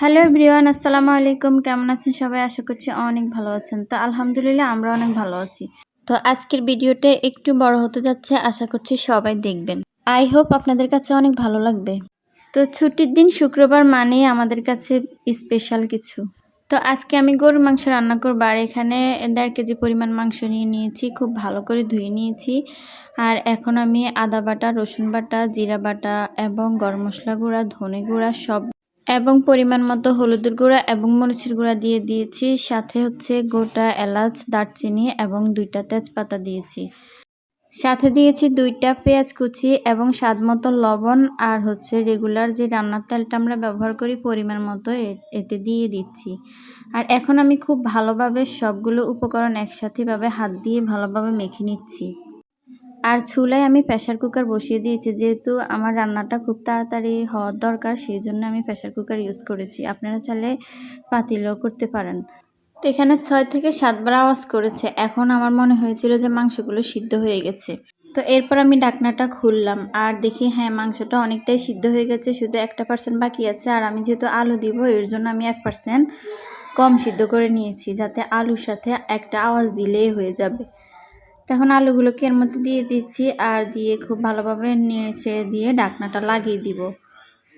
Hello everyone, আসসালামু আলাইকুম। কেমন আছেন সবাই? আশা করছি অনেক ভালো আছেন। তো আলহামদুলিল্লাহ আমরা অনেক ভালো আছি। তো আজকের ভিডিওটা একটু বড় হতে যাচ্ছে, আশা করছি সবাই দেখবেন। আই হোপ আপনাদের কাছে অনেক ভালো লাগবে। তো ছুটির দিন শুক্রবার মানেই আমাদের কাছে স্পেশাল কিছু। তো আজকে আমি গরুর মাংস রান্না করব, আর এখানে দেড় কেজি পরিমাণ মাংস নিয়ে নিয়েছি, খুব ভালো করে ধুয়ে নিয়েছি। আর এখন আমি আদা বাটা, রসুন বাটা, জিরা বাটা এবং গরম মশলা গুঁড়া, ধনে গুঁড়া সব এবং পরিমাণ মতো হলুদের গুঁড়া এবং মরিচের গুঁড়া দিয়ে দিয়েছি। সাথে হচ্ছে গোটা এলাচ, দারচিনি এবং দুইটা তেজপাতা দিয়েছি। সাথে দিয়েছি দুইটা পেঁয়াজ কুচি এবং স্বাদ মতো লবণ আর হচ্ছে রেগুলার যে রান্নার তেলটা আমরা ব্যবহার করি পরিমাণ মতো এতে দিয়ে দিচ্ছি। আর এখন আমি খুব ভালোভাবে সবগুলো উপকরণ একসাথেভাবে হাত দিয়ে ভালোভাবে মেখে নিচ্ছি। আর চুলায় আমি প্রেশার কুকার বসিয়ে দিয়েছি, যেহেতু আমার রান্নাটা খুব তাড়াতাড়ি হওয়ার দরকার, সেই জন্য আমি প্রেশার কুকার ইউজ করেছি। আপনারা চাইলে পাতিলও করতে পারেন। তো এখানে ছয় থেকে সাতবার আওয়াজ করেছে। এখন আমার মনে হয়েছিল যে মাংসগুলো সিদ্ধ হয়ে গেছে। তো এরপর আমি ডাকনাটা খুললাম আর দেখি হ্যাঁ মাংসটা অনেকটাই সিদ্ধ হয়ে গেছে, শুধু একটা পার্সেন্ট বাকি আছে আর আমি যেহেতু আলু দিব, এর জন্য আমি এক পার্সেন্ট কম সিদ্ধ করে নিয়েছি, যাতে আলুর সাথে একটা আওয়াজ দিলেই হয়ে যাবে। এখন আলুগুলোকে এর মধ্যে দিয়ে দিচ্ছি আর দিয়ে খুব ভালোভাবে নেড়ে ছেড়ে দিয়ে ডাকনাটা লাগিয়ে দিব।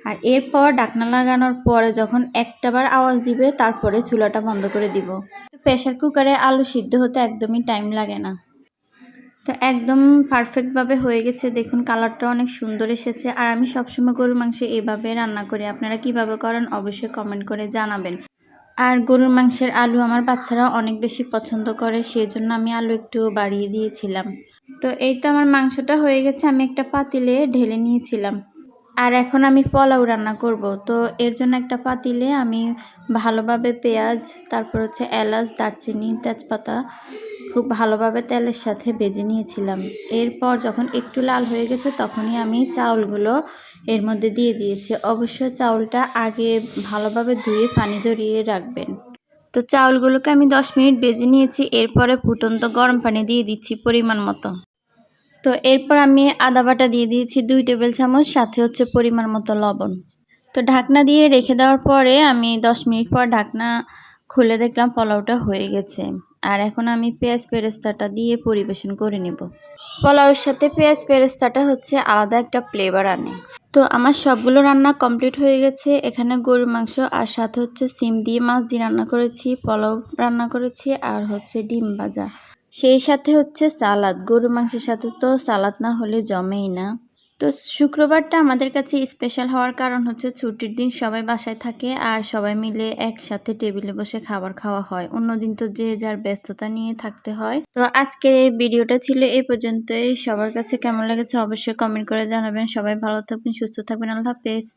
আর এরপর ডাকনা লাগানোর পরে যখন একটাবার আওয়াজ দিবে, তারপরে চুলাটা বন্ধ করে দিব। প্রেশার কুকারে আলু সিদ্ধ হতে একদমই টাইম লাগে না। তো একদম পারফেক্টভাবে হয়ে গেছে। দেখুন, কালারটা অনেক সুন্দর এসেছে। আর আমি সবসময় গরুর মাংস এভাবে রান্না করি। আপনারা কীভাবে করেন অবশ্যই কমেন্ট করে জানাবেন। আর গরুর মাংসের আলু আমার বাচ্চারা অনেক বেশি পছন্দ করে সেই জন্য আমি আলু একটু বাড়িয়ে দিয়েছিলাম। তো এই তো আমার মাংসটা হয়ে গেছে, আমি একটা পাতিলে ঢেলে নিয়েছিলাম। আর এখন আমি পোলাও রান্না করব, তো এর জন্য একটা পাতিলে আমি ভালোভাবে পেঁয়াজ, তারপর হচ্ছে এলাচ, দারচিনি, তেজপাতা খুব ভালোভাবে তেলের সাথে বেজে নিয়েছিলাম। এরপর যখন একটু লাল হয়ে গেছে, তখনই আমি চাউলগুলো এর মধ্যে দিয়ে দিয়েছি। অবশ্যই চাউলটা আগে ভালোভাবে ধুয়ে পানি জড়িয়ে রাখবেন। তো চাউলগুলোকে আমি দশ মিনিট বেজে নিয়েছি। এরপরে ফুটন্ত গরম পানি দিয়ে দিচ্ছি পরিমাণ মতো। তো এরপর আমি আদা বাটা দিয়ে দিয়েছি দুই টেবিল চামচ, সাথে হচ্ছে পরিমাণ মতো লবণ। তো ঢাকনা দিয়ে রেখে দেওয়ার পরে আমি দশ মিনিট পর ঢাকনা খুলে দেখলাম পোলাওটা হয়ে গেছে। আর এখন আমি পেঁয়াজ পেরেস্তাটা দিয়ে পরিবেশন করে নেব। পোলাওয়ের সাথে পেঁয়াজ পেরেস্তাটা হচ্ছে আলাদা একটা ফ্লেভার আনে। তো আমার সবগুলো রান্না কমপ্লিট হয়ে গেছে। এখানে গরুর মাংস আর সাথে হচ্ছে সিম দিয়ে মাছ দিয়ে রান্না করেছি, পোলাও রান্না করেছি আর হচ্ছে ডিম ভাজা। সেই সাথে হচ্ছে সালাদ। গরুর মাংসের সাথে তো সালাদ না হলে জমেই না। তো শুক্রবারটা আমাদের কাছে স্পেশাল হওয়ার কারণ হচ্ছে ছুটির দিন সবাই বাসায় থাকে আর সবাই মিলে একসাথে টেবিলে বসে খাবার খাওয়া হয়। অন্যদিন তো যে যার ব্যস্ততা নিয়ে থাকতে হয়। তো আজকের এই ভিডিওটা ছিল এই পর্যন্তই। সবার কাছে কেমন লেগেছে অবশ্যই কমেন্ট করে জানাবেন। সবাই ভালো থাকবেন, সুস্থ থাকবেন। আল্লাহ হাফেজ।